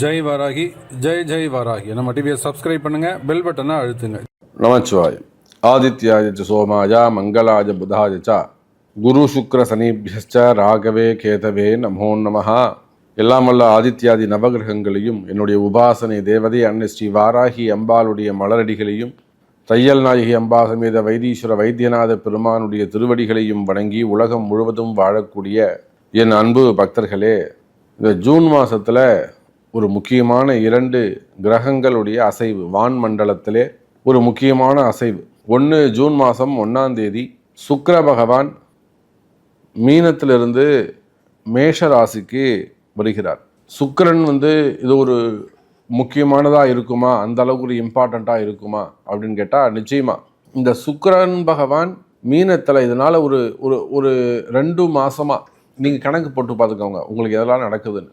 ஜெய் வாராகி ஜெய் ஜெய் வாராகி. நம்ம டிவியை சப்ஸ்கிரைப் பண்ணுங்க பெல் பட்டனை அழுத்துங்க. நமச்சிவாய். ஆதித்யாய சோமாஜா சோமாய மங்களாய புதாய ச குரு சுக்ர சனிபியச்ச ராகவே கேதவே நமோ நமஹா. எல்லாம் வல்ல ஆதித்யாதி நவகிரகங்களையும் என்னுடைய உபாசனை தேவதை அன்னை ஸ்ரீ வாராகி அம்பாளுடைய மலரடிகளையும் தையல் நாயகி அம்பா சமேத வைத்தீஸ்வர வைத்தியநாத பெருமானுடைய திருவடிகளையும் வணங்கி உலகம் முழுவதும் வாழக்கூடிய என் அன்பு பக்தர்களே இந்த ஜூன் மாதத்தில் ஒரு முக்கியமான இரண்டு கிரகங்களுடைய அசைவு. வான் மண்டலத்திலே ஒரு முக்கியமான அசைவு. ஒன்று ஜூன் மாதம் ஒன்றாம் தேதி சுக்கர பகவான் மீனத்திலிருந்து மேஷ ராசிக்கு வருகிறார். சுக்கரன் வந்து இது ஒரு முக்கியமானதாக இருக்குமா? அந்த அளவுக்கு ஒரு இம்பார்ட்டண்ட்டாக இருக்குமா? அப்படின்னு கேட்டால் நிச்சயமாக இந்த சுக்கரன் பகவான் மீனத்தில் இதனால் ஒரு ஒரு ஒரு ரெண்டு மாசமாக நீங்கள் கணக்கு போட்டு பார்த்துக்கோங்க. உங்களுக்கு எதெல்லாம் நடக்குதுன்னு.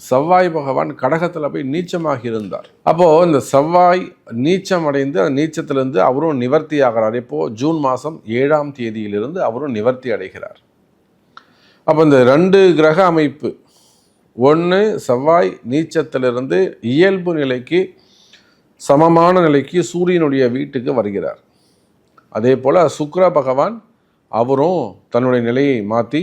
செவ்வாய் பகவான் கடகத்தில் போய் நீச்சமாகி இருந்தார். அப்போ இந்த செவ்வாய் நீச்சம் அடைந்து அந்த நீச்சத்திலிருந்து அவரும் நிவர்த்தி ஆகிறார். இப்போது ஜூன் மாதம் ஏழாம் தேதியிலிருந்து அவரும் நிவர்த்தி அடைகிறார். அப்போ இந்த ரெண்டு கிரக அமைப்பு ஒன்று செவ்வாய் நீச்சத்திலிருந்து இயல்பு நிலைக்கு சமமான நிலைக்கு சூரியனுடைய வீட்டுக்கு வருகிறார். அதே போல் சுக்ர பகவான் அவரும் தன்னுடைய நிலையை மாற்றி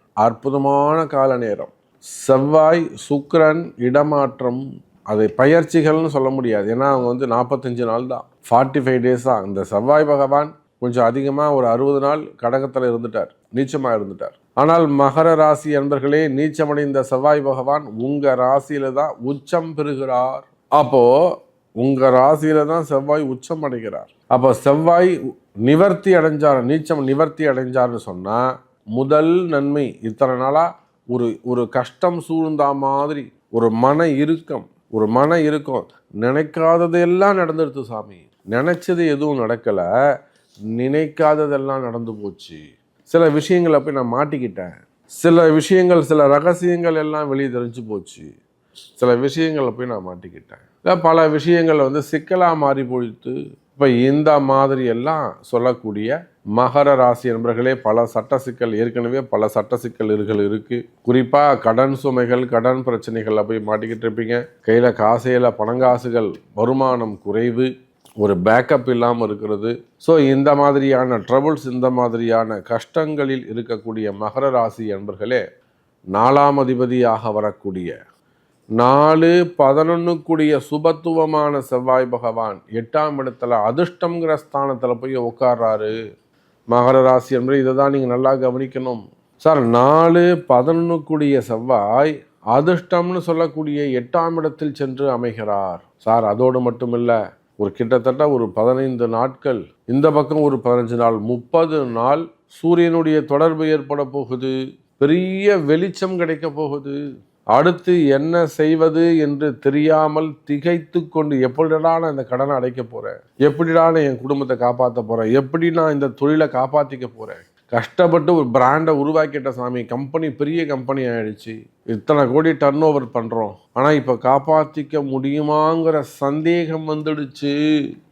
அற்புதமான கால நேரம். செவ்வாய் சுக்கரன் இடமாற்றம் அதை பயிற்சிகள்னு சொல்ல முடியாது. ஏன்னா அவங்க வந்து நாற்பத்தஞ்சு நாள் தான். ஃபார்ட்டி ஃபைவ் டேஸ் தான். இந்த செவ்வாய் பகவான் கொஞ்சம் அதிகமாக ஒரு அறுபது நாள் கடகத்தில் இருந்துட்டார். நீச்சமாக இருந்துட்டார். ஆனால் மகர ராசி என்பர்களே நீச்சமடைந்த செவ்வாய் பகவான் உங்கள் ராசியில் தான் உச்சம் பெறுகிறார். அப்போது உங்கள் ராசியில் தான் செவ்வாய் உச்சம் அடைகிறார். அப்போ செவ்வாய் நிவர்த்தி அடைஞ்சார் நீச்சம் நிவர்த்தி அடைஞ்சார்னு சொன்னால் முதல் நன்மை இத்தனை நாளாக ஒரு ஒரு கஷ்டம் சூழ்ந்தா மாதிரி ஒரு மன இறுக்கம் ஒரு மன இறுக்கம் நினைக்காததெல்லாம் நடந்துடுது சாமி. நினச்சது எதுவும் நடக்கல நினைக்காததெல்லாம் நடந்து போச்சு. சில விஷயங்களை போய் நான் மாட்டிக்கிட்டேன். சில விஷயங்கள் சில ரகசியங்கள் எல்லாம் வெளியே தெரிஞ்சு போச்சு. சில விஷயங்களை போய் நான் மாட்டிக்கிட்டேன். இல்லை பல விஷயங்கள் வந்து சிக்கலாக மாறி போயிட்டு இப்போ இந்த மாதிரி எல்லாம் சொல்லக்கூடிய மகர ராசி நண்பர்களே பல சட்ட சிக்கல் ஏற்கனவே பல சட்ட சிக்கல்கள் இருக்குது குறிப்பாக கடன் சுமைகள் கடன் பிரச்சனைகளில் போய் மாட்டிக்கிட்டு இருப்பீங்க. கையில் காசையில் பணங்காசுகள் வருமானம் குறைவு ஒரு பேக்கப் இல்லாமல் இருக்கிறது. ஸோ இந்த மாதிரியான ட்ரபுள்ஸ் இந்த மாதிரியான கஷ்டங்களில் இருக்கக்கூடிய மகர ராசி என்பர்களே நாலாம் அதிபதியாக வரக்கூடிய நாலு பதினொன்னுக்குடிய சுபத்துவமான செவ்வாய் பகவான் எட்டாம் இடத்துல அதிர்ஷ்டங்கிற ஸ்தானத்தில் போய் உட்கார்றாரு மகர ராசி என்பது இதை தான் நீங்கள் நல்லா கவனிக்கணும். சார் நாலு பதினொன்னுக்குடிய செவ்வாய் அதிர்ஷ்டம்னு சொல்லக்கூடிய எட்டாம் இடத்தில் சென்று அமைகிறார். சார் அதோடு மட்டும் இல்லை ஒரு கிட்டத்தட்ட ஒரு பதினைந்து நாட்கள் இந்த பக்கம் ஒரு பதினஞ்சு நாள் முப்பது நாள் சூரியனுடைய தொடர்பு ஏற்பட போகுது. பெரிய வெளிச்சம் கிடைக்க போகுது. அடுத்து என்ன செய்வது என்று தெரியாமல் திகைத்து கொண்டு எப்படிடா நான் இந்த கடனை அடைக்க போகிறேன் எப்படிடா நான் என் குடும்பத்தை காப்பாற்ற போகிறேன் எப்படி நான் இந்த தொழிலை காப்பாற்றிக்க போகிறேன் கஷ்டப்பட்டு ஒரு பிராண்டை உருவாக்கிட்ட சாமி கம்பெனி பெரிய கம்பெனி ஆயிடுச்சு. இத்தனை கோடி டர்ன் ஓவர் பண்ணுறோம் ஆனால் இப்போ காப்பாற்றிக்க முடியுமாங்கிற சந்தேகம் வந்துடுச்சு.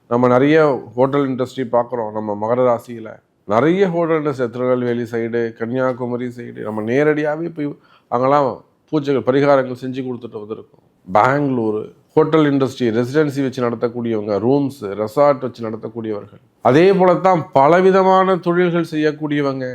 நம்ம நிறைய ஹோட்டல் இண்டஸ்ட்ரி பார்க்குறோம் நம்ம மகர ராசியில். நிறைய hotel industry Tirunelveli side Kanyakumari side நம்ம நேரடியாகவே போய் அங்கெல்லாம் பூஜைகள் பரிகாரங்கள் செஞ்சு கொடுத்துட்டு வந்திருக்கோம். பெங்களூரு ஹோட்டல் இண்டஸ்ட்ரி ரெசிடென்சி வச்சு நடத்தக்கூடியவங்க ரூம்ஸ் ரெசார்ட் வச்சு நடத்தக்கூடியவர்கள். அதே போல தான் பலவிதமான தொழில்கள் செய்யக்கூடியவங்க.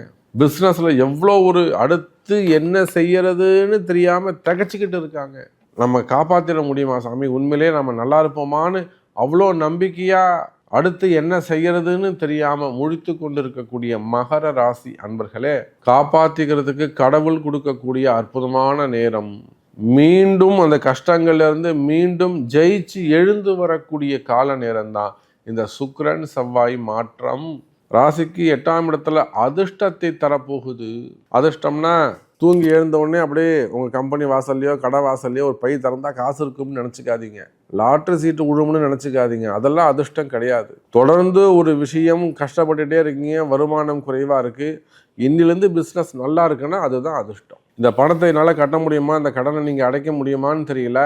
பிஸ்னஸில் எவ்வளோ ஒரு அடுத்து என்ன செய்யறதுன்னு தெரியாமல் தகச்சிக்கிட்டு இருக்காங்க. நம்ம காப்பாற்றிட முடியுமா சாமி? உண்மையிலே நம்ம நல்லா இருப்போமான்னு அவ்வளோ நம்பிக்கையாக அடுத்து என்ன செய்யறதுன்னு தெரியாம முழித்து கொண்டிருக்கக்கூடிய மகர ராசி அன்பர்களே காப்பாத்திக்கிறதுக்கு கடவுள் கொடுக்கக்கூடிய அற்புதமான நேரம். மீண்டும் அந்த கஷ்டங்கள்லேருந்து மீண்டும் ஜெயிச்சு எழுந்து வரக்கூடிய கால நேரம்தான். இந்த சுக்ரன் செவ்வாய் மாற்றம். ராசிக்கு எட்டாம் இடத்துல அதிர்ஷ்டத்தை தரப்போகுது. அதிர்ஷ்டம்னா தூங்கி எழுந்த உடனே அப்படியே உங்கள் கம்பெனி வாசல்லையோ கடை வாசல்லையோ ஒரு பை திறந்தால் காசு இருக்கும்னு நினச்சிக்காதீங்க. லாட்ரி சீட்டு விழும்னு நினச்சிக்காதீங்க. அதெல்லாம் அதிர்ஷ்டம் கிடையாது. தொடர்ந்து ஒரு விஷயம் கஷ்டப்பட்டுகிட்டே இருக்கீங்க வருமானம் குறைவாக இருக்குது இன்னிலேருந்து பிஸ்னஸ் நல்லா இருக்குன்னா அதுதான் அதிர்ஷ்டம். இந்த பணத்தை என்னால் கட்ட முடியுமா? இந்த கடனை நீங்கள் அடைக்க முடியுமான்னு தெரியல.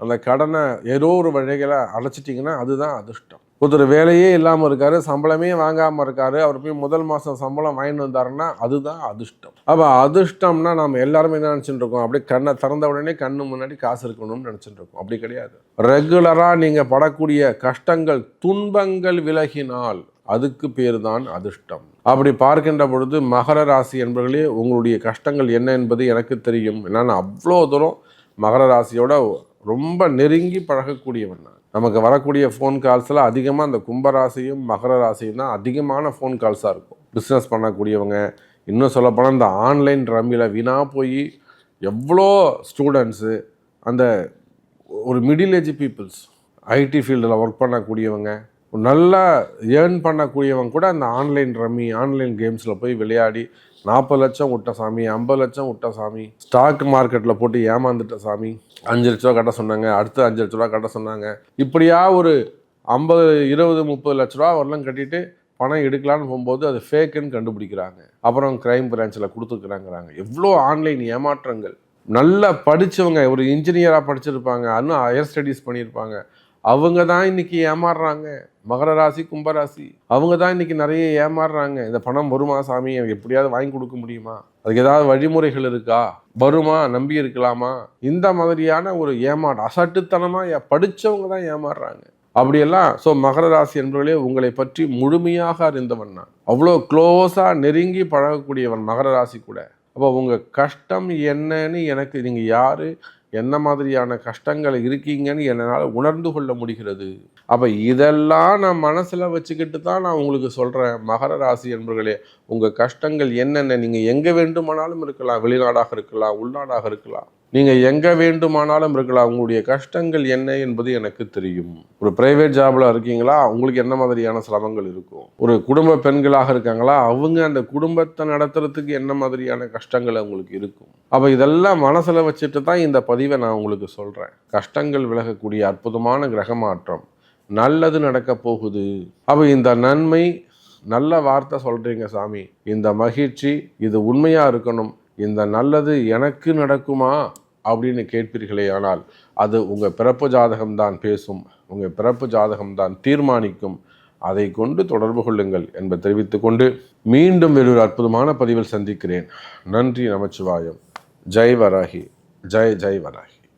அந்த கடனை ஏதோ ஒரு வழிகளை அடைச்சிட்டிங்கன்னா அதுதான் அதிர்ஷ்டம். ஒருத்தர் வேலையே இல்லாமல் இருக்காரு சம்பளமே வாங்காமல் இருக்காரு அவர் போய் முதல் மாதம் சம்பளம் வாங்கிட்டு வந்தாருன்னா அதுதான் அதிர்ஷ்டம். அப்போ அதிர்ஷ்டம்னா நம்ம எல்லாருமே என்ன நினச்சிட்டு இருக்கோம்? அப்படியே கண்ணை திறந்த உடனே கண்ணு முன்னாடி காசு இருக்கணும்னு நினச்சிட்டு இருக்கோம். அப்படி கிடையாது. ரெகுலராக நீங்கள் படக்கூடிய கஷ்டங்கள் துன்பங்கள் விலகினால் அதுக்கு பேர் தான் அதிர்ஷ்டம். அப்படி பார்க்கின்ற பொழுது மகர ராசி என்பவர்களே உங்களுடைய கஷ்டங்கள் என்ன என்பது எனக்கு தெரியும். நான் அவ்வளோ தூரம் மகர ராசியோட ரொம்ப நெருங்கி பழகக்கூடியவன் நான். நமக்கு வரக்கூடிய ஃபோன் கால்ஸில் அதிகமாக அந்த கும்பராசியும் மகர ராசியும் தான் அதிகமான ஃபோன் கால்ஸாக இருக்கும். பிஸ்னஸ் பண்ணக்கூடியவங்க இன்னும் சொல்லப்போனால் இந்த ஆன்லைன் ரம்மியில் வீணாக போய் எவ்வளோ ஸ்டூடெண்ட்ஸு அந்த ஒரு மிடில் ஏஜ் பீப்புள்ஸ் ஐடி ஃபீல்டில் ஒர்க் பண்ணக்கூடியவங்க நல்லா ஏர்ன் பண்ணக்கூடியவங்க கூட அந்த ஆன்லைன் ரம்மி ஆன்லைன் கேம்ஸில் போய் விளையாடி நாற்பது லட்சம் விட்ட சாமி ஐம்பது லட்சம் விட்ட சாமி ஸ்டாக் மார்க்கெட்டில் போட்டு ஏமாந்துட்ட சாமி அஞ்சு லட்ச ரூபா கட்ட சொன்னாங்க அடுத்து அஞ்சு லட்ச ரூபா கட்ட சொன்னாங்க. இப்படியா ஒரு ஐம்பது இருபது முப்பது லட்ச ரூபா வரலாம் கட்டிட்டு பணம் எடுக்கலான்னு போகும்போது அது ஃபேக்குன்னு கண்டுபிடிக்கிறாங்க. அப்புறம் கிரைம் பிரான்ச்சில் கொடுத்துருக்குறாங்கிறாங்க. எவ்வளோ ஆன்லைன் ஏமாற்றங்கள். நல்லா படித்தவங்க ஒரு இன்ஜினியராக படிச்சிருப்பாங்க இன்னும் ஹையர் ஸ்டடீஸ் பண்ணியிருப்பாங்க அவங்க தான் இன்னைக்கு ஏமாறுறாங்க. மகர ராசி கும்பராசி அவங்க தான் இன்னைக்கு நிறைய ஏமாறுறாங்க. இந்த பணம் வருமா சாமி? எனக்கு எப்படியாவது வாங்கி கொடுக்க முடியுமா? அதுக்கு ஏதாவது வழிமுறைகள் இருக்கா? வருமா? நம்பி இருக்கலாமா? இந்த மாதிரியான ஒரு ஏமாற்றம் அசட்டுத்தனமாக படித்தவங்க தான் ஏமாறுறாங்க. அப்படியெல்லாம் ஸோ மகர ராசி என்பவர்களே உங்களை பற்றி முழுமையாக அறிந்தவன் நான். அவ்வளோ க்ளோஸாக நெருங்கி பழகக்கூடியவன் மகர ராசி கூட. அப்போ உங்கள் கஷ்டம் என்னன்னு எனக்கு நீங்கள் யார்? என்ன மாதிரியான கஷ்டங்கள் இருக்கீங்கன்னு என்னால் உணர்ந்து கொள்ள முடிகிறது. அப்போ இதெல்லாம் நான் மனசில் வச்சுக்கிட்டு தான் நான் உங்களுக்கு சொல்கிறேன் மகர ராசி என்பர்களே உங்கள் கஷ்டங்கள் என்னென்ன? நீங்கள் எங்கே வேண்டுமானாலும் இருக்கலாம். வெளிநாடாக இருக்கலாம் உள்நாடாக இருக்கலாம். நீங்கள் எங்கே வேண்டுமானாலும் இருக்கலாம். உங்களுடைய கஷ்டங்கள் என்ன என்பது எனக்கு தெரியும். ஒரு பிரைவேட் ஜாபில் இருக்கீங்களா? உங்களுக்கு என்ன மாதிரியான சிரமங்கள் இருக்கும்? ஒரு குடும்ப பெண்களாக இருக்காங்களா? அவங்க அந்த குடும்பத்தை நடத்துறதுக்கு என்ன மாதிரியான கஷ்டங்கள் அவங்களுக்கு இருக்கும்? அப்போ இதெல்லாம் மனசில் வச்சுட்டு தான் இந்த பதிவை நான் உங்களுக்கு சொல்கிறேன் கஷ்டங்கள் விலகக்கூடிய அற்புதமான கிரக மாற்றம் நல்லது நடக்க போகுது. அப்போ இந்த நன்மை நல்ல வார்த்தை சொல்கிறீங்க சாமி. இந்த மகிழ்ச்சி இது உண்மையாக இருக்கணும். இந்த நல்லது எனக்கு நடக்குமா? அப்படின்னு கேட்பீர்களே ஆனால் அது உங்கள் பிறப்பு ஜாதகம் தான் பேசும் உங்கள் பிறப்பு ஜாதகம் தான் தீர்மானிக்கும். அதை கொண்டு தொடர்பு கொள்ளுங்கள் என்பதை தெரிவித்துக் கொண்டு மீண்டும் வேறொரு அற்புதமான பதிவில் சந்திக்கிறேன். நன்றி நமச்சிவாயம். ஜெய் வராகி. ஜெய் ஜெய் வராகி.